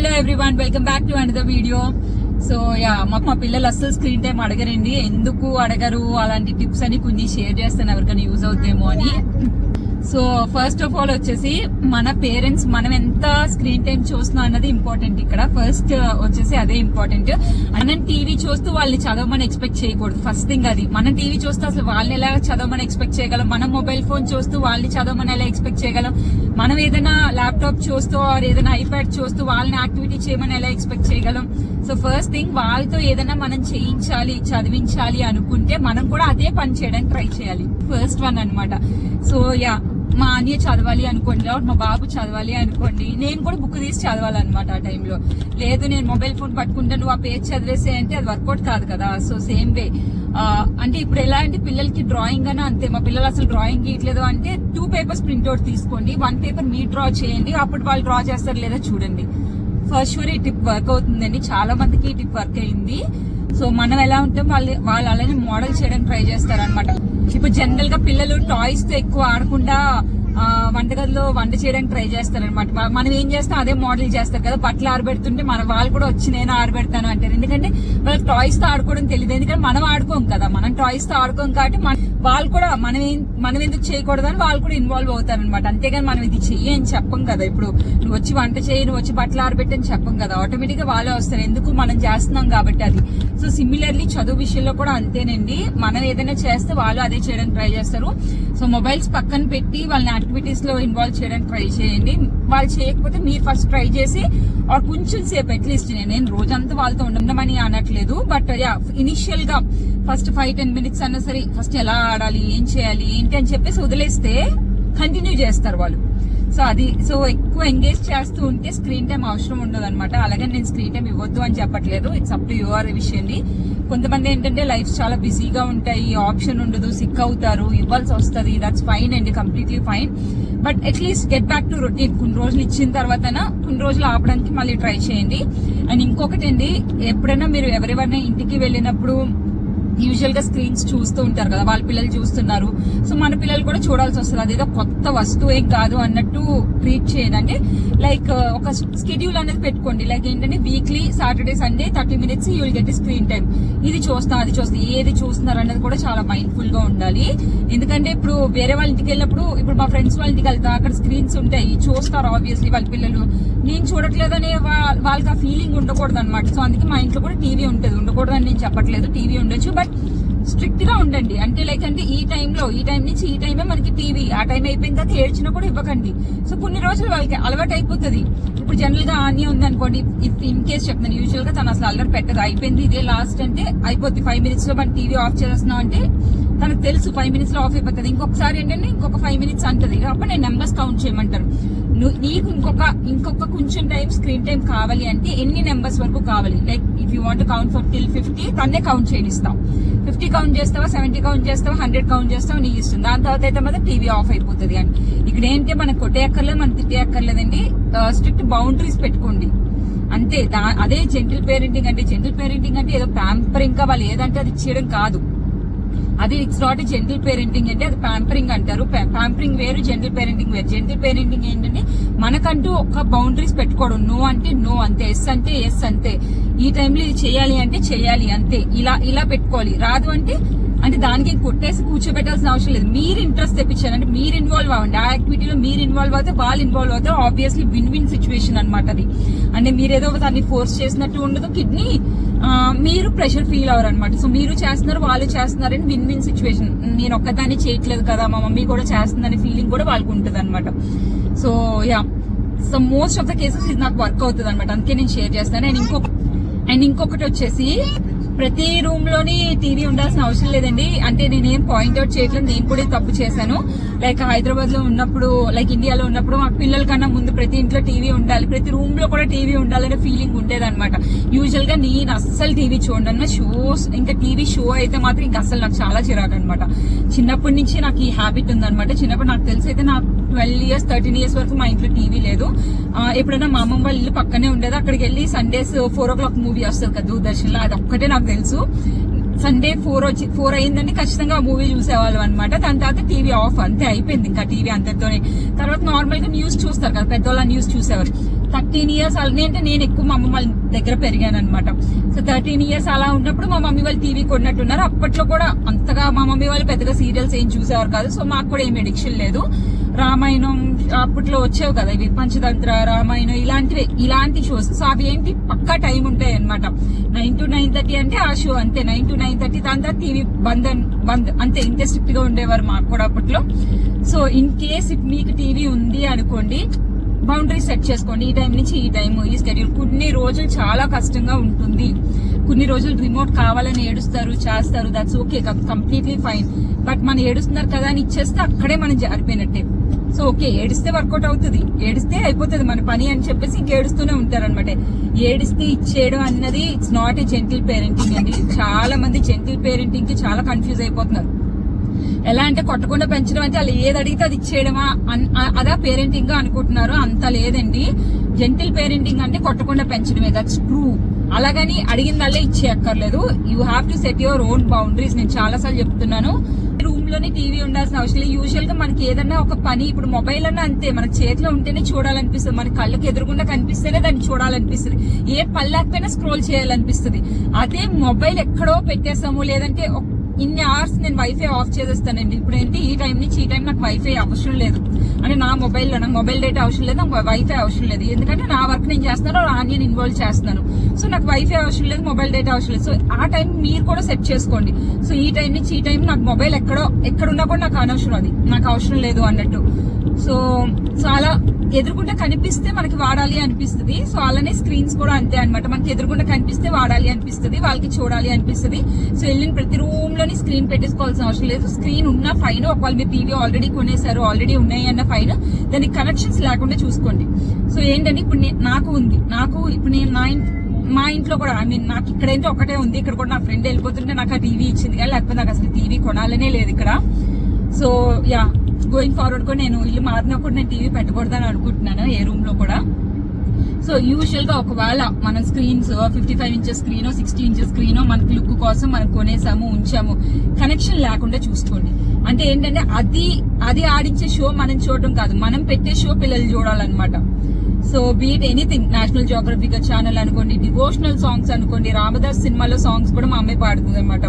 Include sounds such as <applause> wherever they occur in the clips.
Hello everyone welcome back to the video so yeah మాకు మా పిల్లలు అస్సలు స్క్రీన్ టైం అడగరండి. ఎందుకు అడగరు? అలాంటి టిప్స్ అని కొన్ని షేర్ చేస్తాను ఎవరికైనా యూజ్ అవుతాయేమో అని. సో ఫస్ట్ ఆఫ్ ఆల్ వచ్చేసి మన పేరెంట్స్ మనం ఎంత స్క్రీన్ టైం చూస్తున్నాం అన్నది ఇంపార్టెంట్ ఇక్కడ. ఫస్ట్ uh, వచ్చేసి అదే ఇంపార్టెంట్ మనం టీవీ చూస్తూ వాళ్ళని చదవమని ఎక్స్పెక్ట్ చేయకూడదు. ఫస్ట్ థింగ్ అది. మనం టీవీ చూస్తూ అసలు వాళ్ళని ఎలా చదవమని ఎక్స్పెక్ట్ చేయగలం? మనం మొబైల్ ఫోన్ చూస్తూ వాళ్ళని చదవమని ఎలా ఎక్స్పెక్ట్ చేయగలం? మనం ఏదైనా ల్యాప్టాప్ చూస్తూ ఆర్ ఏదైనా ఐప్యాడ్ చూస్తూ వాళ్ళని యాక్టివిటీ చేయమని ఎలా ఎక్స్పెక్ట్ చేయగలం? సో ఫస్ట్ థింగ్ వాళ్ళతో ఏదైనా మనం చేయించాలి చదివించాలి అనుకుంటే మనం కూడా అదే పని చేయడానికి ట్రై చేయాలి. ఫస్ట్ వన్ అనమాట సో యా మా అన్నయ్య చదవాలి అనుకోండి మా బాబు చదవాలి అనుకోండి నేను కూడా బుక్ తీసి చదవాలన్నమాట ఆ టైంలో లేదు నేను మొబైల్ ఫోన్ పట్టుకుంటే నువ్వు ఆ పేజ్ చదివేసే అంటే అది వర్కౌట్ కాదు కదా. సో సేమ్ వే అంటే ఇప్పుడు ఎలా అంటే పిల్లలకి డ్రాయింగ్ అని అంతే. మా పిల్లలు అసలు డ్రాయింగ్ గీయట్లేదు అంటే టూ పేపర్స్ ప్రింట్అవుట్ తీసుకోండి. వన్ పేపర్ మీ డ్రా చేయండి. అప్పుడు వాళ్ళు డ్రా చేస్తారు లేదా చూడండి. ఫస్ట్ షూర్ ఈ టిప్ వర్క్ అవుతుందండి. చాలా మందికి ఈ టిప్ వర్క్ అయింది. సో మనం ఎలా ఉంటాం? వాళ్ళు వాళ్ళు అలానే మోడల్ చేయడానికి ట్రై చేస్తారు అనమాట ఇప్పుడు జనరల్గా పిల్లలు టాయ్స్తో ఎక్కువ ఆడకుండా వంటగదిలో వంట చేయడానికి ట్రై చేస్తారు అనమాట మనం ఏం చేస్తాం అదే మోడల్ చేస్తారు కదా. బట్టలు ఆరబెడుతుంటే మన వాళ్ళు కూడా వచ్చి నేను ఆరబెడతాను అంటారు. ఎందుకంటే వాళ్ళకి టాయ్స్తో ఆడుకోవడం తెలియదు. ఎందుకంటే మనం ఆడుకోం కదా. మనం టాయ్స్తో ఆడుకోం కాబట్టి మన- వాళ్ళు కూడా మనం ఏం మనం ఎందుకు చేయకూడదని వాళ్ళు కూడా ఇన్వాల్వ్ అవుతారు అనమాట అంతేగాని మనం ఇది చెయ్యి అని చెప్పం కదా. ఇప్పుడు నువ్వు వచ్చి వంట చేయి నువ్వు వచ్చి బట్టలు ఆరబెట్టి అని చెప్పం కదా. ఆటోమేటిక్గా వాళ్ళే వస్తారు. ఎందుకు మనం చేస్తున్నాం కాబట్టి అది. సో సిమిలర్లీ చదువు విషయంలో కూడా అంతేనండి. మనం ఏదైనా చేస్తే వాళ్ళు అదే చేయడానికి ట్రై చేస్తారు. సో మొబైల్స్ పక్కన పెట్టి వాళ్ళని యాక్టివిటీస్లో ఇన్వాల్వ్ చేయడానికి ట్రై చేయండి. వాళ్ళు చేయకపోతే మీరు ఫస్ట్ ట్రై చేసి ఆ కొంచెం సేపు అట్లీస్ట్ నేను నేను రోజంతా వాళ్ళతో ఉండమని అనట్లేదు. బట్ యా ఇనిషియల్గా ఫస్ట్ ఫైవ్ టెన్ మినిట్స్ అన్నా సరే ఫస్ట్ ఎలా ఆడాలి ఏం చేయాలి ఏంటి అని చెప్పేసి వదిలేస్తే కంటిన్యూ చేస్తారు వాళ్ళు. సో అది సో ఎక్కువ ఎంగేజ్ చేస్తూ ఉంటే స్క్రీన్ టైం అవసరం ఉండదు అనమాట అలాగే నేను స్క్రీన్ టైం ఇవ్వద్దు అని చెప్పట్లేదు. ఇట్స్ అప్ టు యువర్ విషయాన్ని కొంతమంది ఏంటంటే లైఫ్ చాలా బిజీగా ఉంటాయి ఆప్షన్ ఉండదు సిక్ అవుతారు ఇవ్వాల్సి వస్తుంది దట్స్ ఫైన్ అండి completely fine but at least get back to routine కొన్ని రోజులు ఇచ్చిన తర్వాత కొన్ని రోజులు ఆపడానికి మళ్ళీ ట్రై చేయండి. అండ్ ఇంకొకటి అండి ఎప్పుడైనా మీరు ఎవరెవరైనా ఇంటికి వెళ్ళినప్పుడు యూజువల్గా స్క్రీన్స్ చూస్తూ ఉంటారు కదా వాళ్ళ పిల్లలు చూస్తున్నారు. సో మన పిల్లలు కూడా చూడాల్సి వస్తుంది. అదేదో కొత్త వస్తువు ఏం కాదు అన్నట్టు ట్రీట్ చేయండి అంటే లైక్ ఒక స్కెడ్యూల్ అనేది పెట్టుకోండి. లైక్ ఏంటంటే weekly Saturday Sunday thirty minutes you will get screen time ఇది చూస్తా అది చూస్తా. ఏది చూస్తున్నారు అనేది కూడా చాలా మైండ్ఫుల్గా ఉండాలి. ఎందుకంటే ఇప్పుడు వేరే వాళ్ళ ఇంటికి వెళ్ళినప్పుడు ఇప్పుడు మా ఫ్రెండ్స్ వాళ్ళ ఇంటికి వెళ్తా అక్కడ స్క్రీన్స్ ఉంటాయి. చూస్తారు ఆబ్వియస్లీ వాళ్ళ పిల్లలు. నేను చూడట్లేదనే వా- వాళ్ళకి ఆ ఫీలింగ్ ఉండకూడదు అనమాట సో అందుకే మా ఇంట్లో కూడా టీవీ ఉంటుంది ఉండకూడదు అని నేను చెప్పట్లేదు. టీవీ ఉండొచ్చు. బట్ స్ట్రిక్ట్గా ఉండండి. అంటే లైక్ అంటే ఈ టైంలో ఈ టైం నుంచి ఈ టైమే మనకి టీవీ. ఆ టైం అయిపోయిన తర్వాత ఏడ్చినా కూడా ఇవ్వకండి. సో కొన్ని రోజులు వాళ్ళకి అలవాటు అయిపోతుంది. ఇప్పుడు జనరల్గా ఆని ఉంది అనుకోండి. ఇన్ కేస్ చెప్తాను యూజువల్గా తను అసలు అల్లరి పెట్టదు. అయిపోయింది ఇదే లాస్ట్ అంటే అయిపోద్ది. ఫైవ్ మినిట్స్లో మనం టీవీ ఆఫ్ చేస్తున్నాం అంటే తనకు తెలుసు ఫైవ్ మినిట్స్లో ఆఫ్ అయిపోతుంది. ఇంకొకసారి ఏంటంటే ఇంకొక ఫైవ్ మినిట్స్ అంటది. అప్పుడు నేను నెంబర్స్ కౌంట్ చేయమంటారు నువ్వు నీకు ఇంకొక ఇంకొక కొంచెం టైం స్క్రీన్ టైం కావాలి అంటే ఎన్ని నెంబర్స్ వరకు కావాలి? Like if you want count for till fifty తన్నే కౌంట్ చేయనిస్తాం ఫిఫ్టీ కౌంట్ చేస్తావా సెవెంటీ కౌంట్ చేస్తావా హండ్రెడ్ కౌంట్ చేస్తావా నీ ఇస్తుంది దాని తర్వాత అయితే మాత్రం టీవీ ఆఫ్ అయిపోతుంది. అని ఇక్కడ ఏంటంటే మనకు కొట్టే అక్కర్లేదు మనం తిట్టే అక్కర్లేదండి స్ట్రిక్ట్ బౌండరీస్ పెట్టుకోండి. అంతే. దా- అదే జెంటిల్ పేరెంటింగ్ అంటే జెంటిల్ పేరెంటింగ్ అంటే ఏదో ప్యాంపరింగ్గా వాళ్ళు ఏదంటే అది ఇచ్చేయడం కాదు. అది ఇట్స్ నాట్ జెంటిల్ పేరెంటింగ్ అంటే అది ప్యాంపరింగ్ అంటారు. ప్యాంపరింగ్ వేరు జెంటిల్ పేరెంటింగ్ వేరు. జెంటిల్ పేరెంటింగ్ ఏంటంటే మనకంటూ ఒక బౌండరీస్ పెట్టుకోవడం. నో అంటే నో అంతే. ఎస్ అంటే ఎస్ అంతే. ఈ టైంలో ఇది చేయాలి అంటే చేయాలి అంతే. ఇలా ఇలా పెట్టుకోవాలి. రాదు అంటే అంటే దానికి కొట్టేసి కూర్చోబెట్టాల్సిన అవసరం లేదు. మీరు ఇంట్రెస్ట్ తెప్పించారు అంటే మీరు ఇన్వాల్వ్ అవ్వండి. ఆ యాక్టివిటీలో మీరు ఇన్వాల్వ్ అవుతే వాళ్ళు ఇన్వాల్వ్ అవుతారు ఆబ్వియస్లీ విన్ విన్ సిచ్యువేషన్ అనమాట అది. అంటే మీరు ఏదో దాన్ని ఫోర్స్ చేసినట్టు ఉండదు. కిడ్నీ మీరు ప్రెషర్ ఫీల్ అవ్వరు అనమాట సో మీరు చేస్తున్నారు వాళ్ళు చేస్తున్నారు అని విన్ విన్ సిచ్యువేషన్ నేను ఒక్కదాన్ని చేయట్లేదు కదా మా మమ్మీ కూడా చేస్తుందనే ఫీలింగ్ కూడా వాళ్ళకు ఉంటుంది అనమాట so yeah so most of the cases ఇది నాకు వర్క్ అవుతుంది అనమాట అందుకే నేను షేర్ చేస్తాను. అండ్ ఇంకొక అండ్ ఇంకొకటి వచ్చేసి ప్రతి రూమ్లోని టీవీ ఉండాల్సిన అవసరం లేదండి. అంటే నేనేం పాయింట్అవుట్ చేయట్లేదు నేను కూడా తప్పు చేశాను. లైక్ హైదరాబాద్లో ఉన్నప్పుడు లైక్ ఇండియాలో ఉన్నప్పుడు మా పిల్లల కన్నా ముందు ప్రతి ఇంట్లో టీవీ ఉండాలి ప్రతి రూమ్లో కూడా టీవీ ఉండాలనే ఫీలింగ్ ఉండేది అనమాట యూజువల్గా నేను అస్సలు టీవీ చూడను షోస్ ఇంకా టీవీ షో అయితే మాత్రం ఇంకా అస్సలు నాకు చాలా చిరాకు అనమాట చిన్నప్పటి నుంచి నాకు ఈ హ్యాబిట్ ఉందన్నమాట. చిన్నప్పుడు నాకు తెలిసి అయితే నాకు ట్వెల్వ్ ఇయర్స్ థర్టీన్ ఇయర్స్ వరకు మా ఇంట్లో టీవీ లేదు. ఎప్పుడైనా మా అమ్మమ్మ వాళ్ళ ఇల్లు పక్కనే ఉండేది. అక్కడికి వెళ్ళి Sundays four o'clock movie వస్తుంది కదా దూరదర్శన్లో అది ఒక్కటే నాకు తెలుసు. సండే ఫోర్ వచ్చి ఫోర్ అయిందంటే ఖచ్చితంగా మూవీ చూసేవాళ్ళం అనమాట దాని తర్వాత టీవీ ఆఫ్ అంతే అయిపోయింది ఇంకా టీవీ అంతటితోనే. తర్వాత నార్మల్గా న్యూస్ చూస్తారు కదా పెద్దవాళ్ళ న్యూస్ చూసేవారు. థర్టీన్ ఇయర్స్ అలానే అంటే నేను ఎక్కువ మా అమ్మ వాళ్ళ దగ్గర పెరిగాను అనమాట సో థర్టీన్ ఇయర్స్ అలా ఉన్నప్పుడు మా మమ్మీ వాళ్ళు టీవీ కొన్నట్టున్నారు. అప్పట్లో కూడా అంతగా మా మమ్మీ వాళ్ళు పెద్దగా సీరియల్స్ ఏం చూసేవారు కాదు. సో మాకు కూడా ఏం ఎడిక్షన్ లేదు. రామాయణం అప్పట్లో వచ్చేవి కదా ఇవి పంచతంత్ర రామాయణం ఇలాంటివి ఇలాంటి షోస్ సో అవి ఏంటి? పక్కా టైం ఉంటాయి అనమాట నైన్ టు నైన్ థర్టీ అంటే ఆ షో అంతే. నైన్ టు నైన్ థర్టీ దాని తర్వాత టీవీ బంద్ బంద్ అంతే. ఇంతే స్ట్రిక్ట్గా ఉండేవారు మాకు కూడా అప్పట్లో. సో ఇన్ కేస్ మీకు టీవీ ఉంది అనుకోండి బౌండరీ సెట్ చేసుకోండి. ఈ టైం నుంచి ఈ టైం ఈ స్కెడ్యూల్ కొన్ని రోజులు చాలా కష్టంగా ఉంటుంది. కొన్ని రోజులు రిమోట్ కావాలని ఏడుస్తారు చేస్తారు. That's okay completely fine but మనం ఏడుస్తున్నారు కదా అని ఇచ్చేస్తే అక్కడే మనం జారిపోయినట్టే. సో ఓకే ఏడిస్తే వర్కౌట్ అవుతుంది. ఏడిస్తే అయిపోతుంది మన పని అని చెప్పేసి ఏడుస్తూనే ఉంటారు అనమాట ఏడిస్తే ఇచ్చేయడం అన్నది it's not a gentle parenting అండి. చాలా మంది జెంటిల్ పేరెంటింగ్కి చాలా కన్ఫ్యూజ్ అయిపోతున్నారు. ఎలా అంటే కొట్టకుండా పెంచడం అంటే వాళ్ళు ఏది అడిగితే అది ఇచ్చేయడమా అదా పేరెంటింగ్గా అనుకుంటున్నారు అంత లేదండి. జెంటిల్ పేరెంటింగ్ అంటే కొట్టకుండా పెంచడమే దట్స్ ట్రూ అలాగని అడిగిందల్లే ఇచ్చేయక్కర్లేదు. You have to set your own boundaries నేను చాలా సార్లు చెప్తున్నాను. రూమ్లోనే టీవీ ఉండాల్సిన అవసరం లేదు. యూజువల్గా మనకి ఏదన్నా ఒక పని ఇప్పుడు మొబైల్ అన్నా అంతే. మన చేతిలో ఉంటేనే చూడాలనిపిస్తుంది. మన కళ్ళకి ఎదురుగుండా కనిపిస్తేనే దాన్ని చూడాలనిపిస్తుంది. ఏ పని లేకపోయినా స్క్రోల్ చేయాలనిపిస్తుంది. అదే మొబైల్ ఎక్కడో పెట్టేస్తాము లేదంటే ఇన్ని అవర్స్ నేను వైఫై ఆఫ్ చేసేస్తానండి. ఇప్పుడు ఏంటి? ఈ టైం నుంచి ఈ టైం నాకు వైఫై అవసరం లేదు. అంటే నా మొబైల్లో నాకు మొబైల్ డేటా అవసరం లేదు నాకు వైఫై అవసరం లేదు. ఎందుకంటే నా వర్క్ నేను చేస్తున్నాను నేను ఇన్వాల్వ్ చేస్తున్నాను. సో నాకు వైఫై అవసరం లేదు మొబైల్ డేటా అవసరం లేదు. సో ఆ టైం మీరు కూడా సెట్ చేసుకోండి. సో ఈ టైం నుంచి ఈ టైం నాకు మొబైల్ ఎక్కడో ఎక్కడున్నా కూడా నాకు అనవసరం అది. నాకు అవసరం లేదు అన్నట్టు. సో చాలా ఎదురుకుండా కనిపిస్తే మనకి వాడాలి అనిపిస్తుంది. సో అలానే స్క్రీన్స్ కూడా అంతే అనమాట మనకి ఎదురుకుండా కనిపిస్తే వాడాలి అనిపిస్తుంది వాళ్ళకి చూడాలి అనిపిస్తుంది. సో వెళ్ళిన ప్రతి రూమ్లోని స్క్రీన్ పెట్టేసుకోవాల్సిన అవసరం లేదు. స్క్రీన్ ఉన్న ఫైన్ ఒకవేళ మీరు టీవీ ఆల్రెడీ కొనేసారు ఆల్రెడీ ఉన్నాయి అన్న ఫైన్. దానికి కనెక్షన్స్ లేకుండా చూసుకోండి. సో ఏంటంటే ఇప్పుడు నాకు ఉంది. నాకు ఇప్పుడు నేను నా మా ఇంట్లో కూడా ఐ మీన్ నాకు ఇక్కడైతే ఒకటే ఉంది. ఇక్కడ కూడా నా ఫ్రెండ్ వెళ్ళిపోతుంటే నాకు ఆ టీవీ ఇచ్చింది కానీ లేకపోతే నాకు అసలు టీవీ కొనాలనే లేదు ఇక్కడ. సో యా గోయింగ్ ఫార్వర్డ్ కూడా నేను ఇల్లు మారినప్పుడు కూడా నేను టీవీ పెట్టకూడదని అనుకుంటున్నాను ఏ రూమ్లో కూడా. సో యూజువల్గా ఒకవేళ మన screens fifty five inches screen sixty inches screen మనకి లుక్ కోసం మనం కొనేసాము ఉంచాము కనెక్షన్ లేకుండా చూసుకోండి. అంటే ఏంటంటే అది అది ఆడించే షో మనం చూడటం కాదు మనం పెట్టే షో పిల్లలు చూడాలన్నమాట. So be it anything National Geographic channel అనుకోండి డివోషనల్ సాంగ్స్ అనుకోండి రామదాస్ సినిమాలో సాంగ్స్ కూడా మా అమ్మాయి పాడుతుంది అనమాట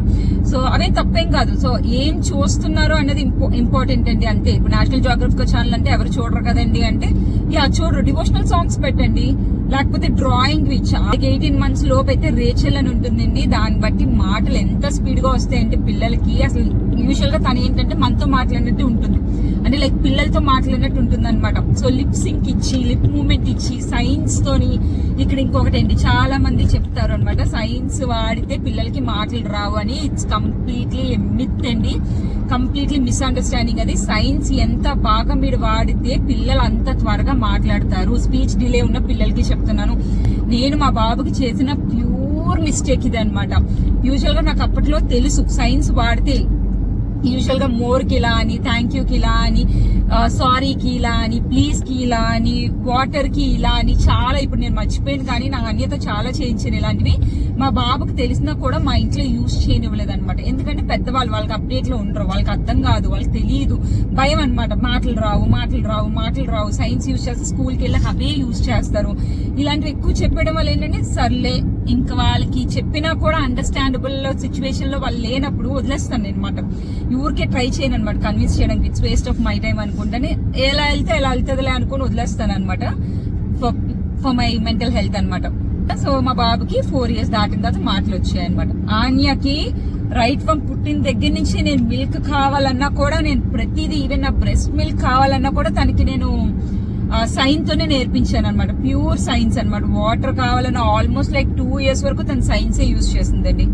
సో అవే తప్పేం కాదు. సో ఏం చూస్తున్నారో అనేది ఇంపార్టెంట్ అండి అంతే. ఇప్పుడు నేషనల్ జియోగ్రఫికల్ ఛానల్ అంటే ఎవరు చూడరు కదండి అంటే యా చూడరు. డివోషనల్ సాంగ్స్ పెట్టండి. లేకపోతే డ్రాయింగ్ విచ్ ఎయిటీన్ మంత్స్ లోపు అయితే రేచల్ అని ఉంటుందండి. దాన్ని బట్టి మాటలు ఎంత స్పీడ్గా వస్తాయంటే పిల్లలకి అసలు యూజువల్గా తను ఏంటంటే మనతో మాట్లాడినట్టు ఉంటుంది. అంటే లైక్ పిల్లలతో మాట్లాడినట్టు ఉంటుంది అనమాట సో లిప్ సింక్ ఇచ్చి లిప్ మూమెంట్ ఇచ్చి సైన్స్ తోని ఇక్కడ ఇంకొకటి ఏంటి? చాలా మంది చెప్తారు అనమాట సైన్స్ వాడితే పిల్లలకి మాటలు రావు అని. ఇట్స్ కంప్లీట్లీ మిత్ అండి. కంప్లీట్లీ మిస్అండర్స్టాండింగ్ అది. సైన్స్ ఎంత బాగా మీరు వాడితే పిల్లలు అంత త్వరగా మాట్లాడతారు. స్పీచ్ డిలే ఉన్న పిల్లలకి చెప్తున్నాను. నేను మా బాబుకి చేసిన ప్యూర్ మిస్టేక్ ఇది అనమాట యూజువల్గా నాకు అప్పట్లో తెలుసు. సైన్స్ వాడితే యూజువల్గా మోర్ ఇలా అని థ్యాంక్ యూకి ఇలా అని సారీకి ఇలా అని ప్లీజ్కి ఇలా అని వాటర్కి ఇలా అని చాలా ఇప్పుడు నేను మర్చిపోయాను కానీ నా అన్యత చాలా చేయించాను ఇలాంటివి మా బాబుకి తెలిసినా కూడా మా ఇంట్లో యూజ్ చేయనివ్వలేదు అనమాట ఎందుకంటే పెద్దవాళ్ళు వాళ్ళకి అప్డేట్లో ఉండరు వాళ్ళకి అర్థం కాదు వాళ్ళకి తెలియదు భయం అన్నమాట మాటలు రావు మాటలు రావు మాటలు రావు సైన్స్ యూజ్ చేస్తే స్కూల్కి వెళ్ళి అవే యూజ్ చేస్తారు. ఇలాంటివి ఎక్కువ చెప్పడం వల్ల ఏంటంటే సర్లే ఇంకా వాళ్ళకి చెప్పినా కూడా అండర్స్టాండబుల్ సిచ్యువేషన్లో వాళ్ళు లేనప్పుడు వదిలేస్తాను అనమాట ఊరికే ట్రై చేయను అనమాట కన్విన్స్ చేయడానికి. It's waste of my time అనుకుంటానే ఎలా వెళ్తే ఎలా వెళ్తుందిలే అనుకుని వదిలేస్తాను అనమాట ఫర్ మై మెంటల్ హెల్త్ అన్నమాట. సో మా బాబుకి ఫోర్ ఇయర్స్ దాటిన తర్వాత మాటలు వచ్చాయి అనమాట ఆన్యకి రైట్ ఫ్రమ్ పుట్టిన దగ్గర నుంచి నేను మిల్క్ కావాలన్నా కూడా నేను ప్రతిదీ ఈవెన్ నా బ్రెస్ట్ మిల్క్ కావాలన్నా కూడా తనకి నేను సైన్ తోనే నేర్పించాను అనమాట ప్యూర్ సైన్స్ అనమాట వాటర్ కావాలన్నా ఆల్మోస్ట్ లైక్ టూ ఇయర్స్ వరకు తన సైన్సే యూజ్ చేసిందండి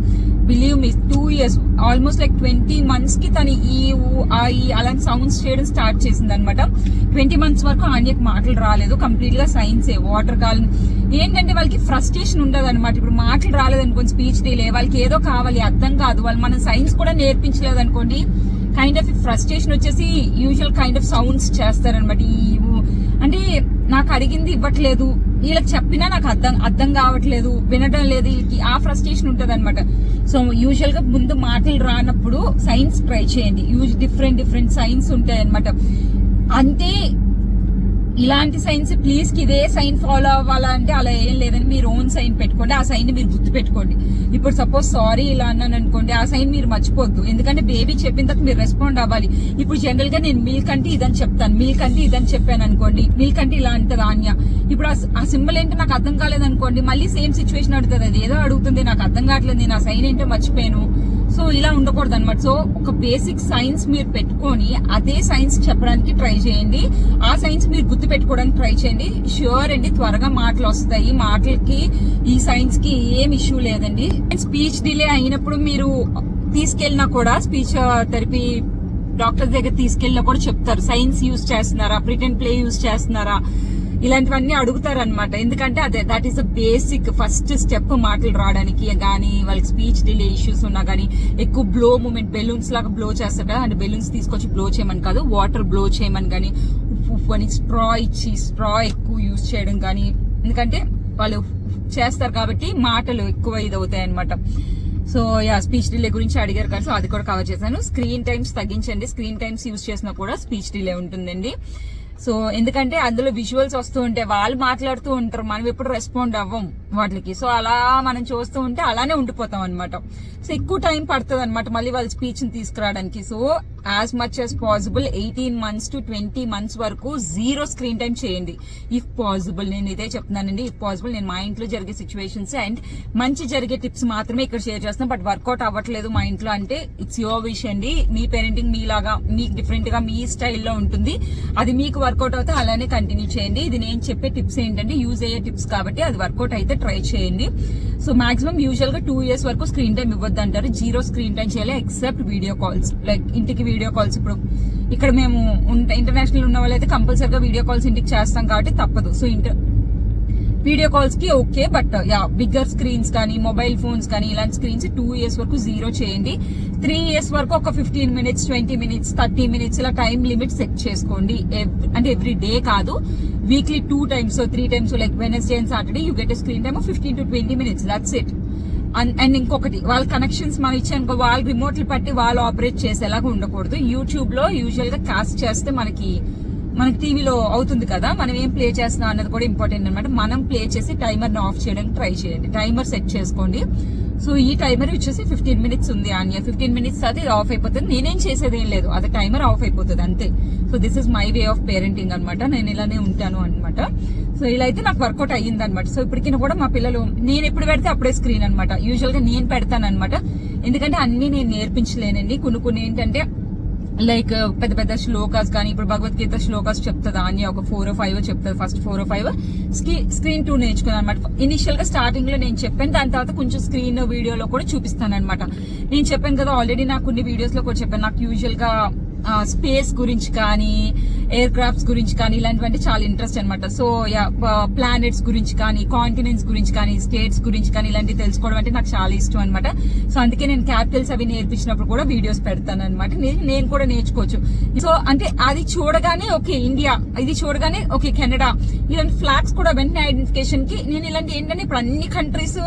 believe me two years almost like twenty మంత్స్కి తను ఈ ఆ ఈ అలాంటి సౌండ్స్ చేయడం స్టార్ట్ చేసింది అనమాట ట్వంటీ మంత్స్ వరకు ఆన్యకు మాటలు రాలేదు. కంప్లీట్గా సైన్సే వాటర్ కావాలని. ఏంటంటే వాళ్ళకి ఫ్రస్ట్రేషన్ ఉండదు అనమాట ఇప్పుడు మాటలు రాలేదు అనుకోండి స్పీచ్ డీలే వాళ్ళకి ఏదో కావాలి అర్థం కాదు. వాళ్ళు మనం సైన్స్ కూడా నేర్పించలేదు అనుకోండి కైండ్ ఆఫ్ ఫ్రస్ట్రేషన్ వచ్చేసి యూజువల్ కైండ్ ఆఫ్ సౌండ్స్ చేస్తారనమాట ఈ అంటే నాకు అడిగింది ఇవ్వట్లేదు. వీళ్ళకి చెప్పినా నాకు అర్థం అర్థం కావట్లేదు. వినడం లేదు. వీళ్ళకి ఆ ఫ్రస్ట్రేషన్ ఉంటుంది అనమాట సో యూజువల్గా ముందు మాటలు రానప్పుడు సైన్స్ ట్రై చేయండి. యూజ్ డిఫరెంట్ డిఫరెంట్ సైన్స్ ఉంటాయి అనమాట అంతే ఇలాంటి సైన్స్ ప్లీజ్ ఇదే సైన్ ఫాలో అవ్వాలంటే అలా ఏం లేదని మీరు ఓన్ సైన్ పెట్టుకోండి. ఆ సైన్ మీరు గుర్తు పెట్టుకోండి ఇప్పుడు సపోజ్ సారీ ఇలా అన్నాను అనుకోండి ఆ సైన్ మీరు మర్చిపోద్దు. ఎందుకంటే బేబీ చెప్పిన తర్వాత మీరు రెస్పాండ్ అవ్వాలి. ఇప్పుడు జనరల్గా నేను మిల్క్ అంటే ఇదని చెప్తాను. మిల్క్ అంటే ఇదని చెప్పాను అనుకోండి. మిల్క్ అంటే ఇలా అంటది ఆన్య ఇప్పుడు ఆ- ఆ సింబల్ ఏంటో నాకు అర్థం కాలేదు అనుకోండి మళ్ళీ సేమ్ సిచ్యువేషన్ అడుగుతుంది. అది ఏదో అడుగుతుంది నాకు అర్థం కావట్లేదు. నేను ఆ సైన్ ఏంటో మర్చిపోయాను. సో ఇలా ఉండకూడదు అనమాట సో ఒక బేసిక్ సైన్స్ మీరు పెట్టుకొని అదే సైన్స్ చెప్పడానికి ట్రై చేయండి. ఆ సైన్స్ మీరు గుర్తు పెట్టుకోవడానికి ట్రై చేయండి. ష్యూర్ అండి త్వరగా మాటలు వస్తాయి. మాటలకి ఈ సైన్స్కి ఏం ఇష్యూ లేదండి. స్పీచ్ డిలే అయినప్పుడు మీరు తీసుకెళ్ళినా కూడా స్పీచ్ థెరపీ డాక్టర్ దగ్గర తీసుకెళ్ళినా కూడా చెప్తారు. సైన్స్ యూజ్ చేస్తున్నారా? ప్రిటెన్ ప్లే యూజ్ చేస్తున్నారా? ఇలాంటివన్నీ అడుగుతారు అనమాట ఎందుకంటే అదే that is the basic first step మాటలు రావడానికి కానీ వాళ్ళకి స్పీచ్ డిలే ఇష్యూస్ ఉన్నా కానీ ఎక్కువ బ్లో మూమెంట్ బెలూన్స్ లాగా బ్లో చేస్తారు కదా అంటే బెలూన్స్ తీసుకొచ్చి బ్లో చేయమని కాదు వాటర్ బ్లో చేయమని కానీ ఉప్పు ఉప్పు అని స్ట్రా ఇచ్చి స్ట్రా ఎక్కువ యూజ్ చేయడం కానీ ఎందుకంటే వాళ్ళు చేస్తారు కాబట్టి మాటలు ఎక్కువ ఇది అవుతాయి అనమాట సో యా స్పీచ్ డిలే గురించి అడిగారు కదా సో అది కూడా కవర్ చేశాను. స్క్రీన్ టైమ్స్ తగ్గించండి. స్క్రీన్ టైమ్స్ యూజ్ చేసినా కూడా స్పీచ్ డిలే ఉంటుందండి. సో ఎందుకంటే అందులో విజువల్స్ వస్తూ ఉంటే వాళ్ళు మాట్లాడుతూ ఉంటారు. మనం ఎప్పుడు రెస్పాండ్ అవ్వం. వాటికి. సో అలా మనం చూస్తూ ఉంటే అలానే ఉండిపోతాం అనమాట సో ఎక్కువ టైం పడుతుంది అనమాట మళ్ళీ వాళ్ళ స్పీచ్ని తీసుకురావడానికి. So as much as possible eighteen months to twenty months వరకు జీరో స్క్రీన్ టైం చేయండి. ఇఫ్ పాసిబుల్ నేను ఇదే చెప్తున్నానండి. ఇఫ్ పాసిబుల్ నేను మా ఇంట్లో జరిగే సిచ్యువేషన్స్ అండ్ మంచి జరిగే టిప్స్ మాత్రమే ఇక్కడ షేర్ చేస్తున్నాను బట్ వర్కౌట్ అవ్వట్లేదు మా ఇంట్లో అంటే ఇట్స్ యువర్ విష్ అండి. మీ పేరెంటింగ్ మీలాగా మీకు డిఫరెంట్గా మీ స్టైల్లో ఉంటుంది. అది మీకు వర్కౌట్ అవుతే అలానే కంటిన్యూ చేయండి. ఇది నేను చెప్పే టిప్స్ ఏంటంటే యూజ్ అయ్యే టిప్స్ కాబట్టి అది వర్కౌట్ అయితే ట్రై చేయండి. సో మాక్సిమం యూజువల్గా టూ ఇయర్స్ వరకు స్క్రీన్ టైం ఇవ్వద్దు అంటారు జీరో స్క్రీన్ టైం చేయాలి ఎక్సెప్ట్ వీడియో కాల్స్ లైక్ ఇంటికి వీడియో కాల్స్ ఇప్పుడు. ఇక్కడ మేము ఇంటర్నేషనల్ ఉన్న వాళ్ళైతే కంపల్సరీగా వీడియో కాల్స్ ఇంటికి చేస్తాం కాబట్టి తప్పదు. So inter video కాల్స్కి okay but yeah bigger screens కానీ మొబైల్ ఫోన్స్ కానీ ఇలాంటి స్క్రీన్స్ టూ ఇయర్స్ వరకు జీరో చేయండి. త్రీ ఇయర్స్ వరకు ఒక fifteen minutes twenty minutes thirty minutes ఇలా టైం లిమిట్ సెట్ చేసుకోండి. ఎవ్- అంటే ఎవ్రీ డే కాదు. Weekly two times three times like Wednesday and Saturday you get screen time fifteen to twenty minutes that's it and ఇంకొకటి వాళ్ళ connections మనం ఇచ్చానుకో వాళ్ళు రిమోట్లు పట్టి వాళ్ళు ఆపరేట్ చేసేలాగా ఉండకూడదు. యూట్యూబ్లో యూజువల్గా కాస్ట్ చేస్తే మనకి మనకి టీవీలో అవుతుంది కదా మనం ఏం ప్లే చేస్తున్నాం అన్నది కూడా ఇంపార్టెంట్ అనమాట మనం ప్లే చేసి టైమర్ని ఆఫ్ చేయడానికి ట్రై చేయండి. టైమర్ సెట్ చేసుకోండి. సో ఈ టైమర్ వచ్చేసి ఫిఫ్టీన్ మినిట్స్ ఉంది ఆన్య. ఫిఫ్టీన్ మినిట్స్ అది ఆఫ్ అయిపోతుంది. నేనేం చేసేది ఏం లేదు. అది టైమర్ ఆఫ్ అయిపోతుంది అంతే. So this is my way of parenting అనమాట నేను ఇలానే ఉంటాను అనమాట సో ఇలా అయితే నాకు వర్కౌట్ అయ్యింది అనమాట సో ఇప్పటికీ కూడా మా పిల్లలు నేను ఎప్పుడు పెడితే అప్పుడే స్క్రీన్ అనమాట యూజువల్గా నేను పెడతాను అనమాట ఎందుకంటే అన్నీ నేను నేర్పించలేనండి. కొన్ని కొన్ని ఏంటంటే లైక్ uh, పెద్ద పెద్ద శ్లోకాస్ కానీ ఇప్పుడు భగవద్గీత శ్లోకాస్ చెప్తుంది అని ఒక ఫోర్ ఫైవ్ చెప్తుంది first four five screen too నేర్చుకున్నాను అనమాట ఇనిషియల్గా స్టార్టింగ్లో నేను చెప్పాను. దాని తర్వాత కొంచెం స్క్రీన్ వీడియోలో కూడా చూపిస్తాను అనమాట నేను చెప్పాను కదా ఆల్రెడీ నాకు కొన్ని వీడియోస్లో కూడా చెప్పాను. నాకు యూజువల్గా స్పేస్ గురించి కానీ ఎయిర్ క్రాఫ్ట్స్ గురించి కానీ ఇలాంటివంటే చాలా ఇంట్రెస్ట్ అనమాట సో యా ప్లానెట్స్ గురించి కానీ కాంటినెంట్స్ గురించి కానీ స్టేట్స్ గురించి కానీ ఇలాంటివి తెలుసుకోవడం అంటే నాకు చాలా ఇష్టం అనమాట సో అందుకే నేను క్యాపిటల్స్ అవి నేర్పించినప్పుడు కూడా వీడియోస్ పెడతాను అనమాట నేను కూడా నేర్చుకోవచ్చు. సో అంటే అది చూడగానే ఓకే ఇండియా ఇది చూడగానే ఓకే కెనడా ఇలాంటి ఫ్లాగ్స్ కూడా వెంటనే ఐడెంటిఫికేషన్కి నేను ఇలాంటి ఏంటంటే ఇప్పుడు అన్ని కంట్రీస్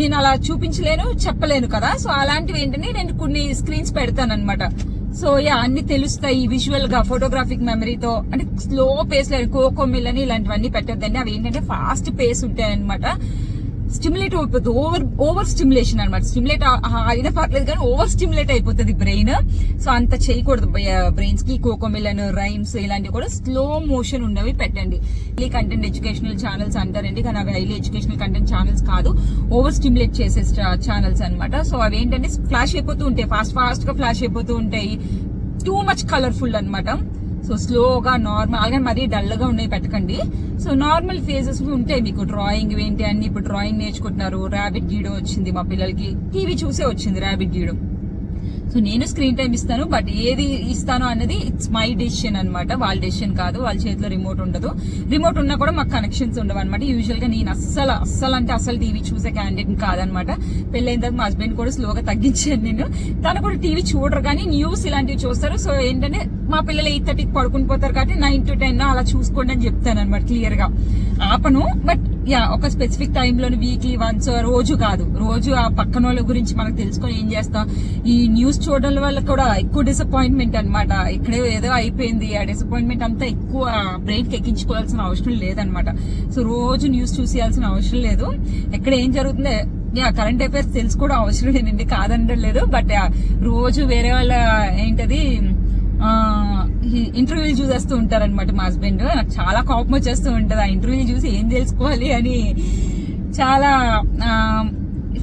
నేను అలా చూపించలేను చెప్పలేను కదా. సో అలాంటివి ఏంటంటే నేను కొన్ని స్క్రీన్స్ పెడతాను అనమాట సో యా అన్ని తెలుస్తాయి విజువల్గా ఫోటోగ్రాఫిక్ మెమరీతో అంటే స్లో పేస్లో కోకో మిల్ అని ఇలాంటివన్నీ పెట్టొద్దండి. అవి ఏంటంటే ఫాస్ట్ పేస్ ఉంటాయి అనమాట స్టిమ్యులేట్ అయిపోతుంది ఓవర్ ఓవర్ స్టిమ్యులేషన్ అనమాట స్టిమ్యులేట్ అయినా పర్లేదు కానీ ఓవర్ స్టిమ్యులేట్ అయిపోతుంది బ్రెయిన్ సో అంత చేయకూడదు. బ్రెయిన్స్కి కోకోమిలన్ రైమ్స్ ఇలాంటివి కూడా స్లో మోషన్ ఉన్నవి పెట్టండి. హైలీ కంటెంట్ ఎడ్యుకేషనల్ ఛానల్స్ అంటారండి. కానీ అవి హైలీ ఎడ్యుకేషనల్ కంటెంట్ ఛానల్స్ కాదు. ఓవర్ స్టిమ్యులేట్ చేసే ఛానల్స్ అనమాట సో అవి ఏంటంటే ఫ్లాష్ అయిపోతూ ఉంటాయి. ఫాస్ట్ ఫాస్ట్గా ఫ్లాష్ అయిపోతూ ఉంటాయి. టూ మచ్ కలర్ఫుల్ అనమాట సో స్లోగా నార్మల్ అలాగే మరీ డల్గా ఉండేవి పెట్టకండి. సో నార్మల్ ఫేజెస్ ఉంటాయి మీకు. డ్రాయింగ్ ఏంటి అన్ని. ఇప్పుడు డ్రాయింగ్ నేర్చుకుంటున్నారు. ర్యాబిట్ గీయడం వచ్చింది మా పిల్లలకి. టీవీ చూసే వచ్చింది ర్యాబిట్ గీయడం సో నేను స్క్రీన్ టైం ఇస్తాను బట్ ఏది ఇస్తాను అన్నది ఇట్స్ మై డెసిషన్ అనమాట వాళ్ళ డెసిషన్ కాదు. వాళ్ళ చేతిలో రిమోట్ ఉండదు. రిమోట్ ఉన్నా కూడా మాకు కనెక్షన్స్ ఉండవు అనమాట యూజువల్గా నేను అస్సలు అస్సలు అంటే అసలు టీవీ చూసే క్యాండిడేట్ కాదనమాట పెళ్ళైన తర్వాత మా హస్బెండ్ కూడా స్లోగా తగ్గించాను నేను. తను కూడా టీవీ చూడరు కానీ న్యూస్ ఇలాంటివి చూస్తారు. సో ఏంటంటే మా పిల్లలు ఎయిట్ థర్టీకి పడుకుని పోతారు కాబట్టి నైన్ టు టెన్ అలా చూసుకోండి అని చెప్తాను అనమాట క్లియర్గా ఆపను బట్ యా ఒక స్పెసిఫిక్ టైంలోని వీక్లీ వన్స్ రోజు కాదు. రోజు ఆ పక్కన వాళ్ళ గురించి మనకు తెలుసుకొని ఏం చేస్తాం. ఈ న్యూస్ చూడడం వల్ల కూడా ఎక్కువ డిసప్పాయింట్మెంట్ అన్నమాట. ఇక్కడే ఏదో అయిపోయింది. ఆ డిసప్పాయింట్మెంట్ అంతా ఎక్కువ బ్రెయిన్ ఎక్కించుకోవాల్సిన అవసరం లేదనమాట సో రోజు న్యూస్ చూసేయాల్సిన అవసరం లేదు. ఎక్కడ ఏం జరుగుతుందో యా కరెంట్ అఫైర్స్ తెలుసుకోవడం అవసరం లేదండి. కాదనడం లేదు. బట్ రోజు వేరే వాళ్ళ ఏంటది ఇంటర్వ్యూలు చూసేస్తూ ఉంటారనమాట మా హస్బెండ్ నాకు చాలా కోపం వచ్చేస్తూ ఉంటుంది. ఆ ఇంటర్వ్యూలు చూసి ఏం తెలుసుకోవాలి అని చాలా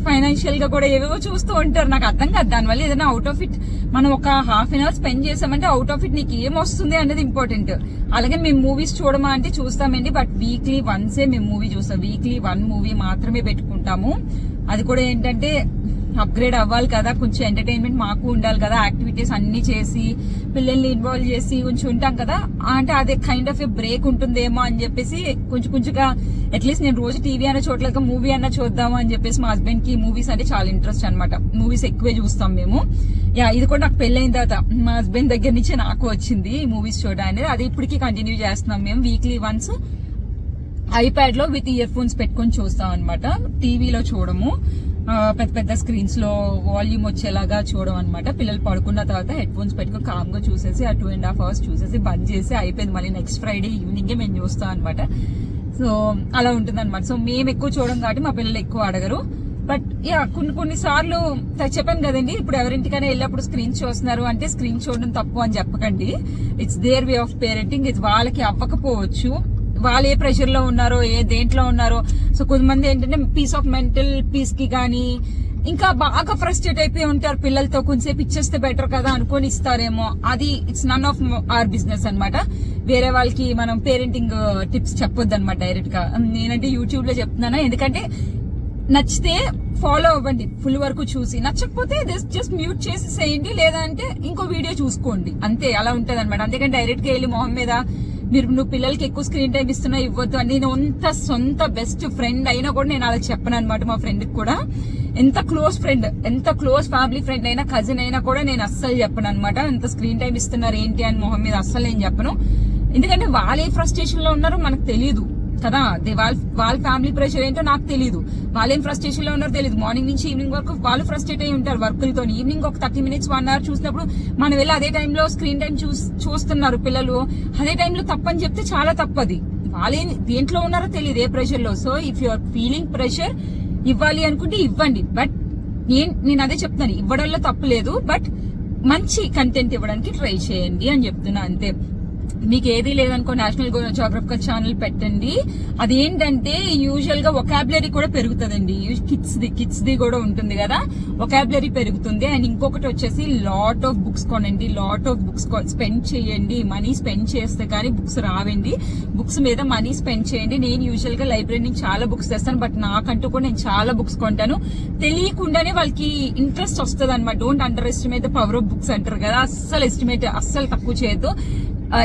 ఫైనాన్షియల్గా కూడా ఏవేవో చూస్తూ ఉంటారు. నాకు అర్థం కాదు. దానివల్ల ఏదైనా అవుట్ ఆఫ్ ఇట్ మనం ఒక హాఫ్ అన్ అవర్ స్పెండ్ చేసామంటే అవుట్ ఆఫ్ ఇట్ నీకు ఏం వస్తుంది అనేది ఇంపార్టెంట్ అలాగే మేము మూవీస్ చూడమా అంటే చూస్తామండి. బట్ వీక్లీ వన్సే మేము మూవీ చూస్తాం. వీక్లీ వన్ మూవీ మాత్రమే పెట్టుకుంటాము. అది కూడా ఏంటంటే అప్గ్రేడ్ అవ్వాలి కదా. కొంచెం ఎంటర్టైన్మెంట్ మాకు ఉండాలి కదా. యాక్టివిటీస్ అన్ని చేసి పిల్లల్ని ఇన్వాల్వ్ చేసి కొంచెం ఉంటాం కదా. అంటే అదే కైండ్ ఆఫ్ ఏ బ్రేక్ ఉంటుందేమో అని చెప్పేసి కొంచెం కొంచెంగా అట్లీస్ట్ నేను రోజు టీవీ అన్న చోట్ల మూవీ అన్న చూద్దాము అని చెప్పేసి మా హస్బెండ్కి మూవీస్ అంటే చాలా ఇంట్రెస్ట్ అనమాట మూవీస్ ఎక్కువే చూస్తాం మేము. యా ఇది కూడా నాకు పెళ్ళైన తర్వాత మా హస్బెండ్ దగ్గర నుంచి నాకు వచ్చింది మూవీస్ చూడడం అనేది. అది ఇప్పటికీ కంటిన్యూ చేస్తున్నాం మేము వీక్లీ వన్స్ ఐప్యాడ్లో విత్ ఇయర్ ఫోన్స్ పెట్టుకొని చూస్తాం అనమాట టీవీలో చూడము. పెద్ద పెద్ద స్క్రీన్స్లో వాల్యూమ్ వచ్చేలాగా చూడడం అనమాట పిల్లలు పడుకున్న తర్వాత హెడ్ ఫోన్స్ పెట్టుకుని కామ్గా చూసేసి ఆ టూ అండ్ హాఫ్ అవర్స్ చూసేసి బంద్ చేసి అయిపోయింది. మళ్ళీ నెక్స్ట్ ఫ్రైడే ఈవినింగ్ మేము చూస్తాం అనమాట సో అలా ఉంటుంది అనమాట సో మేము ఎక్కువ చూడడం కాబట్టి మా పిల్లలు ఎక్కువ అడగరు. బట్ యా కొన్ని కొన్ని సార్లు చెప్పాను కదండి. ఇప్పుడు ఎవరింటికైనా వెళ్ళినప్పుడు స్క్రీన్ చూస్తున్నారు అంటే స్క్రీన్ చూడడం తప్పు అని చెప్పకండి. It's their way of parenting ఇది వాళ్ళకి అవ్వకపోవచ్చు. వాళ్ళు ఏ ప్రెషర్లో ఉన్నారో ఏ దేంట్లో ఉన్నారో. సో కొంతమంది ఏంటంటే పీస్ ఆఫ్ మెంటల్ పీస్కి కానీ ఇంకా బాగా ఫ్రస్ట్రేట్ అయిపోయి ఉంటారు పిల్లలతో కొంచెంసేపు ఇచ్చేస్తే బెటర్ కదా అనుకొని ఇస్తారేమో. అది it's none of our business అనమాట వేరే వాళ్ళకి మనం పేరెంటింగ్ టిప్స్ చెప్పొద్దు అనమాట డైరెక్ట్గా. నేనంటే యూట్యూబ్లో చెప్తున్నాను. ఎందుకంటే నచ్చితే ఫాలో అవ్వండి. ఫుల్ వరకు చూసి. నచ్చకపోతే జస్ట్ మ్యూట్ చేసి చేయండి. లేదంటే ఇంకో వీడియో చూసుకోండి. అంతే అలా ఉంటది అనమాట అంతేకాని డైరెక్ట్గా వెళ్ళి మొహం మీద మీరు నువ్వు పిల్లలకి ఎక్కువ స్క్రీన్ టైం ఇస్తున్నా ఇవ్వద్దు అని నేను అంత సొంత బెస్ట్ ఫ్రెండ్ అయినా కూడా నేను అలా చెప్పను అనమాట మా ఫ్రెండ్కి కూడా. ఎంత క్లోజ్ ఫ్రెండ్ ఎంత క్లోజ్ ఫ్యామిలీ ఫ్రెండ్ అయినా కజిన్ అయినా కూడా నేను అస్సలు చెప్పను అనమాట ఎంత స్క్రీన్ టైం ఇస్తున్నారు ఏంటి అని మొహం మీద అస్సలు నేను చెప్పను. ఎందుకంటే వాళ్ళు ఏ ఫ్రస్ట్రేషన్లో ఉన్నారో మనకు తెలియదు కదా? వాళ్ళ వాళ్ళ ఫ్యామిలీ ప్రెషర్ ఏంటో నాకు తెలియదు వాళ్ళేం ఫ్రస్ట్రేషన్లో ఉన్నారో తెలియదు మార్నింగ్ నుంచి ఈవినింగ్ వరకు వాళ్ళు ఫ్రస్ట్రేట్ అయి ఉంటారు వర్క్లతో ఈవినింగ్ ఒక థర్టీ మినిట్స్ వన్ అవర్ చూసినప్పుడు మనం వెళ్ళి అదే టైంలో స్క్రీన్ టైం చూస్తున్నారు పిల్లలు. అదే టైంలో తప్పని చెప్తే చాలా తప్పది. వాళ్ళే దేంట్లో ఉన్నారో తెలియదు ఏ ప్రెషర్లో. So if you are feeling pressure ఇవ్వాలి అనుకుంటే ఇవ్వండి. బట్ నేను నేను అదే చెప్తున్నాను. ఇవ్వడంలో తప్పు లేదు. బట్ మంచి కంటెంట్ ఇవ్వడానికి ట్రై చేయండి అని చెప్తున్నా అంతే. మీకు ఏది లేదనుకో నేషనల్ జోగ్రఫికల్ ఛానల్ పెట్టండి. అదేంటంటే యూజువల్గా ఒకాబులరీ కూడా పెరుగుతుందండి. కిడ్స్ ది కిడ్స్ ది కూడా ఉంటుంది కదా. ఒకాబులరీ పెరుగుతుంది. అండ్ ఇంకొకటి వచ్చేసి లాట్ ఆఫ్ బుక్స్ కొనండి. లాట్ ఆఫ్ బుక్స్ స్పెండ్ చేయండి. మనీ స్పెండ్ చేస్తే కానీ బుక్స్ రావండి. బుక్స్ మీద మనీ స్పెండ్ చేయండి. నేను యూజువల్గా లైబ్రరీ నుంచి చాలా బుక్స్ తెస్తాను. బట్ నాకంటూ కూడా నేను చాలా బుక్స్ కొంటాను. తెలియకుండానే వాళ్ళకి ఇంట్రెస్ట్ వస్తుంది అనమాట don't underestimate the power of books అంటారు కదా. అస్సలు ఎస్టిమేట్ అస్సలు తక్కువ చేయొద్దు.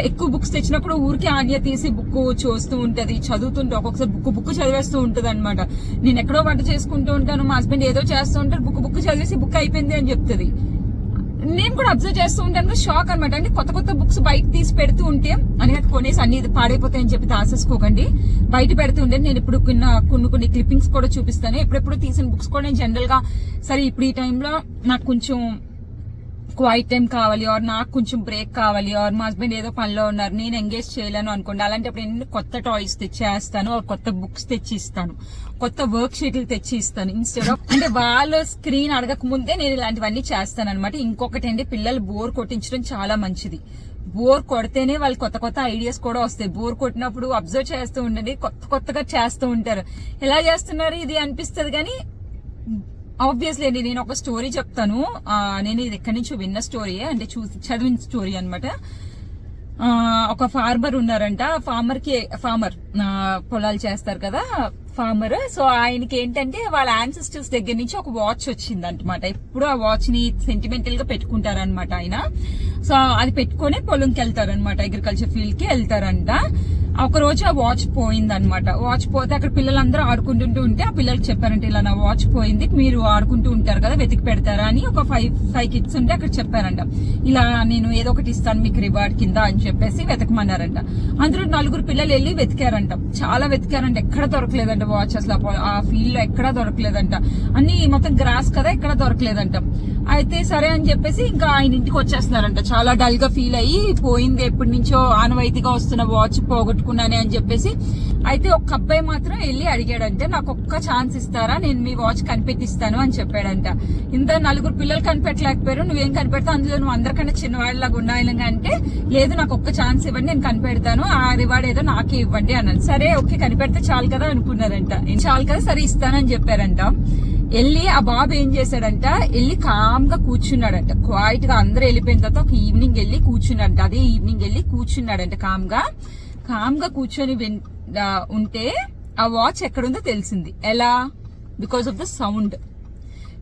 ఎక్కువ బుక్స్ తెచ్చినప్పుడు ఊరికే ఆన్య తీసి బుక్ చూస్తూ ఉంటది చదువుతుంటే ఒక్కొక్కసారి బుక్ బుక్ చదివేస్తూ ఉంటది అనమాట నేను ఎక్కడో వంట చేసుకుంటూ ఉంటాను మా హస్బెండ్ ఏదో చేస్తూ ఉంటారు బుక్ బుక్ చదివేసి బుక్ అయిపోయింది అని చెప్తుంది. నేను కూడా అబ్జర్వ్ చేస్తూ ఉంటాను షాక్ అనమాట అంటే కొత్త కొత్త బుక్స్ బయట తీసి పెడుతూ ఉంటే అని అది కొనేసి అన్ని పాడైపోతాయని చెప్పి దాసేసుకోకండి. బయట పెడుతూ ఉంటే నేను ఇప్పుడు కొన్ని కొన్ని కొన్ని క్లిప్పింగ్స్ కూడా చూపిస్తాను. ఎప్పుడెప్పుడు తీసిన బుక్స్ కూడా నేను జనరల్గా సరే ఇప్పుడు ఈ టైంలో నాకు కొంచెం క్వైట్ టైం కావాలి ఆర్ నాకు కొంచెం బ్రేక్ కావాలి ఆర్ మా హస్బెండ్ ఏదో పనిలో ఉన్నారు నేను ఎంగేజ్ చేయలేను అనుకోండి. అలాంటప్పుడు నేను కొత్త టాయ్స్ తెచ్చేస్తాను ఆర్ కొత్త బుక్స్ తెచ్చి ఇస్తాను కొత్త వర్క్ షీట్లు తెచ్చి ఇస్తాను ఇన్స్టెడ్ ఆఫ్ అంటే వాళ్ళ స్క్రీన్ అడగక ముందే నేను ఇలాంటివన్నీ చేస్తాను అనమాట ఇంకొకటి అండి పిల్లలు బోర్ కొట్టించడం చాలా మంచిది. బోర్ కొడితేనే వాళ్ళు కొత్త కొత్త ఐడియాస్ కూడా వస్తాయి. బోర్ కొట్టినప్పుడు అబ్జర్వ్ చేస్తూ ఉండండి కొత్త కొత్తగా చేస్తూ ఉంటారు. ఎలా చేస్తున్నారు? ఇది అనిపిస్తుంది కానీ ఆబ్వియస్లీ అండి నేను ఒక స్టోరీ చెప్తాను. నేను ఇది ఎక్కడి నుంచి విన్న స్టోరీ అంటే చూసి చదివిన స్టోరీ అనమాట ఒక ఫార్మర్ ఉన్నారంట. ఫార్మర్కి ఫార్మర్ పొలాలు చేస్తారు కదా. ఫార్మర్ సో ఆయనకి ఏంటంటే వాళ్ళ యాన్సిస్టర్స్ దగ్గర నుంచి ఒక వాచ్ వచ్చింది అనమాట ఎప్పుడు ఆ వాచ్ని సెంటిమెంటల్గా పెట్టుకుంటారనమాట ఆయన. సో అది పెట్టుకొని పొలంకి వెళ్తారనమాట అగ్రికల్చర్ ఫీల్డ్కి వెళ్తారంట. ఒక రోజు ఆ వాచ్ పోయింది అనమాట వాచ్ పోతే అక్కడ పిల్లలందరూ ఆడుకుంటుంటూ ఉంటే ఆ పిల్లలకి చెప్పారంటే ఇలా నా వాచ్ పోయింది మీరు ఆడుకుంటూ ఉంటారు కదా వెతికి పెడతారా అని ఒక ఫైవ్ ఫైవ్ కిడ్స్ ఉంటే అక్కడ చెప్పారంట. ఇలా నేను ఏదో ఒకటి ఇస్తాను మీకు రివార్డ్ కింద అని చెప్పేసి వెతకమన్నారంట. అందులో నలుగురు పిల్లలు వెళ్ళి వెతికారంట. చాలా వెతికారంట. ఎక్కడ దొరకలేదంట. వాచ్ అసలు ఆ ఆ ఫీల్డ్లో ఎక్కడా దొరకలేదంట. అన్ని మొత్తం గ్రాస్ కదా ఎక్కడ దొరకలేదంట. అయితే సరే అని చెప్పేసి ఇంకా ఆయన ఇంటికి వచ్చేస్తున్నారంట. చాలా డల్గా ఫీల్ అయ్యి పోయింది ఎప్పటి నుంచో ఆనవాయితీగా వస్తున్న వాచ్ పోగొట్టుకున్నానే అని చెప్పేసి అయితే ఒక అబ్బాయి మాత్రం వెళ్ళి అడిగాడంటే నాకు ఒక్క ఛాన్స్ ఇస్తారా? నేను మీ వాచ్ కనిపెట్టిస్తాను అని చెప్పాడంట. ఇంత నలుగురు పిల్లలు కనిపెట్టలేకపోయారు. నువ్వేం కనిపెడతావు? అందులో నువ్వు అందరికన్నా చిన్నవాళ్ళలాగా ఉన్నాయిలాగా అంటే లేదు నాకు ఒక్క ఛాన్స్ ఇవ్వండి నేను కనిపెడతాను. ఆ రివార్డ్ ఏదో నాకే ఇవ్వండి అన్నాను సరే ఓకే కనిపెడితే చాలు కదా అనుకున్నారంట. చాలు కదా సరే ఇస్తానని చెప్పారంట. వెళ్ళి ఆ బాబు ఏం చేశాడంట వెళ్ళి కామ్గా కూర్చున్నాడంట. క్వైట్గా అందరూ వెళ్ళిపోయిన తర్వాత ఒక ఈవినింగ్ వెళ్ళి కూర్చున్నాడంట అదే ఈవినింగ్ వెళ్ళి కూర్చున్నాడంట కామ్గా కామ్గా కూర్చొని ఉంటే ఆ వాచ్ ఎక్కడుందో తెలిసింది. ఎలా? Because of the sound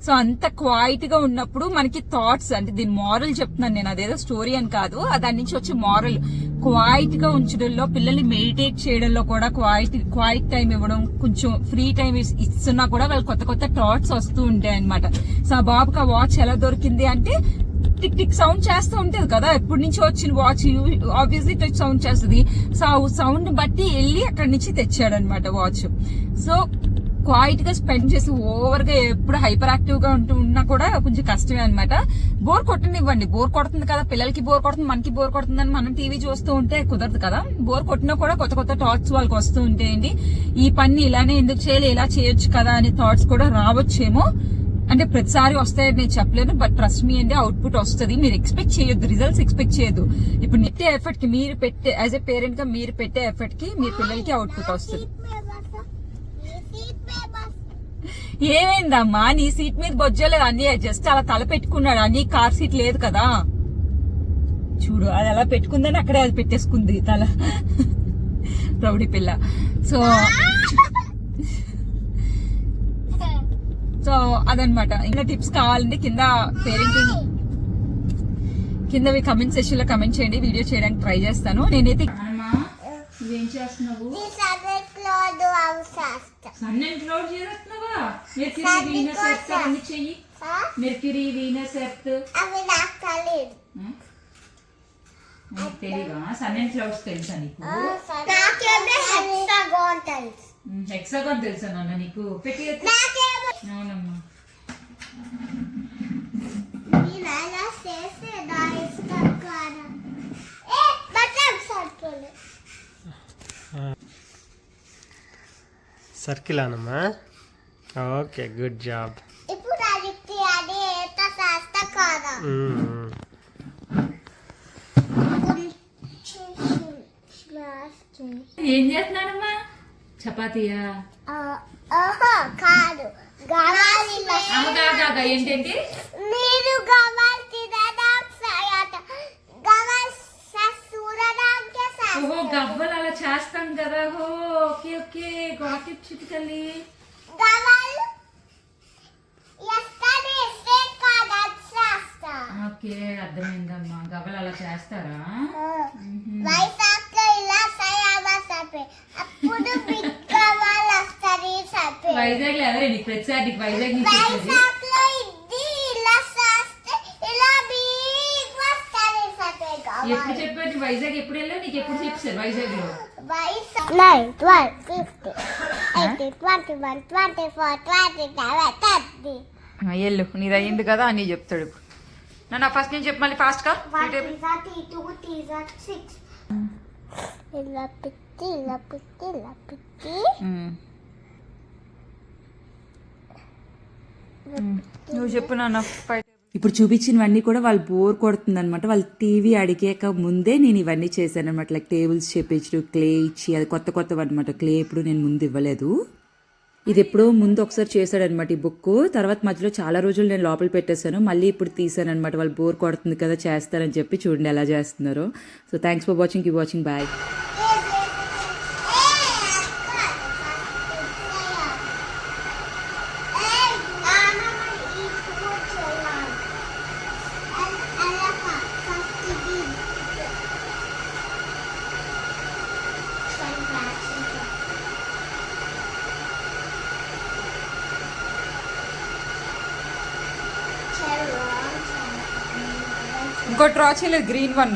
so అంత క్వైట్గా ఉన్నప్పుడు మనకి థాట్స్ అంటే దీని మారల్ చెప్తున్నాను నేను. అదేదో స్టోరీ అని కాదు. దాని నుంచి వచ్చే మారల్ క్వైట్గా ఉంచడంలో పిల్లల్ని మెడిటేట్ చేయడంలో కూడా క్వైట్ క్వైట్ టైం ఇవ్వడం కొంచెం ఫ్రీ టైం ఇస్తున్నా కూడా వాళ్ళు కొత్త కొత్త థాట్స్ వస్తూ ఉంటాయి అనమాట సో ఆ బాబుకి ఆ వాచ్ ఎలా దొరికింది అంటే టిక్ టిక్ సౌండ్ చేస్తూ ఉంటుంది కదా. ఎప్పటి నుంచి వచ్చిన వాచ్ ఆబ్వియస్లీ టిక్ సౌండ్ చేస్తుంది. సో ఆ సౌండ్ బట్టి వెళ్ళి అక్కడి నుంచి తెచ్చాడనమాట వాచ్ సో క్వైట్గా స్పెండ్ చేసి ఓవర్గా ఎప్పుడు హైపర్ యాక్టివ్గా ఉంటూ ఉన్నా కూడా కొంచెం కష్టమే అనమాట బోర్ కొట్టనివ్వండి. బోర్ కొడుతుంది కదా. పిల్లలకి బోర్ కొడుతుంది. మనకి బోర్ కొడుతుంది అని మనం టీవీ చూస్తూ ఉంటే కుదరదు కదా. బోర్ కొట్టినా కూడా కొత్త కొత్త థాట్స్ వాళ్ళకి వస్తూ ఉంటాయండి. ఈ పని ఇలానే ఎందుకు చేయాలి? ఇలా చేయొచ్చు కదా అనే థాట్స్ కూడా రావచ్చేమో. అంటే ప్రతిసారి వస్తాయని నేను చెప్పలేను బట్ ట్రస్ట్ మీ అంటే అవుట్పుట్ వస్తుంది. మీరు ఎక్స్పెక్ట్ చేయొద్దు రిజల్ట్స్ ఎక్స్పెక్ట్ చేయొద్దు. ఇప్పుడు నెట్టే ఎఫర్ట్కి మీరు పెట్టే యాజ్ ఎ పేరెంట్గా మీరు పెట్టే ఎఫర్ట్కి మీ పిల్లలకి అవుట్పుట్ వస్తుంది. ఏమైందమ్మా? నీ సీట్ మీద బొజ్జలేదు. అన్ని జస్ట్ అలా తల పెట్టుకున్నాడు. అన్ని కార్ సీట్ లేదు కదా. చూడు అది అలా పెట్టుకుందని అక్కడే అది పెట్టేసుకుంది తల. <laughs> ప్రౌడి పిల్ల. సో సో అదనమాట. ఇంకా టిప్స్ కావాలంటే కింద పేరెంటింగ్ కిందవి కమెంట్ సెక్షన్లో కమెంట్ చేయండి. వీడియో చేయడానికి ట్రై చేస్తాను. నేనైతే చేస్తున్నావు? Sun and Mercury Venus Earth తెలియదు సన్ క్లౌడ్స్ తెలుసా నీకు? హెక్సాగాన్ తెలుసు నాన్న నీకు? పెట్టి అవునమ్మా. సర్కిల్ అనమ్మా ఓకే గుడ్ జాబ్. ఇప్పుడు అది అది ఎంత చేస్తా కాదా? ఏం చేస్తున్నానమ్మా? చపాతీయా? కాదు. ఏంటంటే మీరు ఓహో గవ్వలు అలా చేస్తాం కదా. ఓ ఓకే ఓకే. గాకి చిటికల్లి ఓకే అర్థమైందమ్మా. గవ్వలు అలా చేస్తారా వైశాఖ ఇలా సయామా సపే అప్పుడు బిగ్ గవాలి వస్తుంది సపే వైజాగ్లో ఎవరే నీకు ప్రతిసారి నీకు వైజాగ్ నుంచి వచ్చేది? ఎప్పుడు చెప్పారు? వైజాగ్ ఎప్పుడు వెళ్ళావు? నీకు ఎప్పుడు చెప్పారు వైజాగ్లో? వైశాఖ nine twelve fifty eighty twenty one twenty four twenty seven thirty ఎల్లు నీది అయ్యింది కదా అని చెప్తాడు నన్ను ఫస్ట్ నేను చెప్పు మళ్ళీ ఫాస్ట్గా. వన్ టీజా టీ టూ టీజా సిక్స్ ఇలా పిచ్చి ఇలా పిచ్చి ఇలా పిచ్చి నువ్వు చెప్పు నాన్న ఇప్పుడు చూపించినవన్నీ కూడా వాళ్ళు బోర్ కొడుతుంది అనమాట వాళ్ళు టీవీ అడిగాక ముందే నేను ఇవన్నీ చేశాను అనమాట లైక్ టేబుల్స్ చేపించడం క్లే ఇచ్చి అది కొత్త కొత్తవి అనమాట క్లే ఎప్పుడు నేను ముందు ఇవ్వలేదు. ఇది ఎప్పుడో ముందు ఒకసారి చేశాడనమాట ఈ బుక్ తర్వాత మధ్యలో చాలా రోజులు నేను లోపల పెట్టేశాను. మళ్ళీ ఇప్పుడు తీసాను అనమాట వాళ్ళు బోర్ కొడుతుంది కదా చేస్తారని చెప్పి చూడండి ఎలా చేస్తున్నారో. సో థ్యాంక్స్ ఫర్ వాచింగ్ కీ వాచింగ్ బాయ్ ఇంకో డ్రా చేయలేదు గ్రీన్ వన్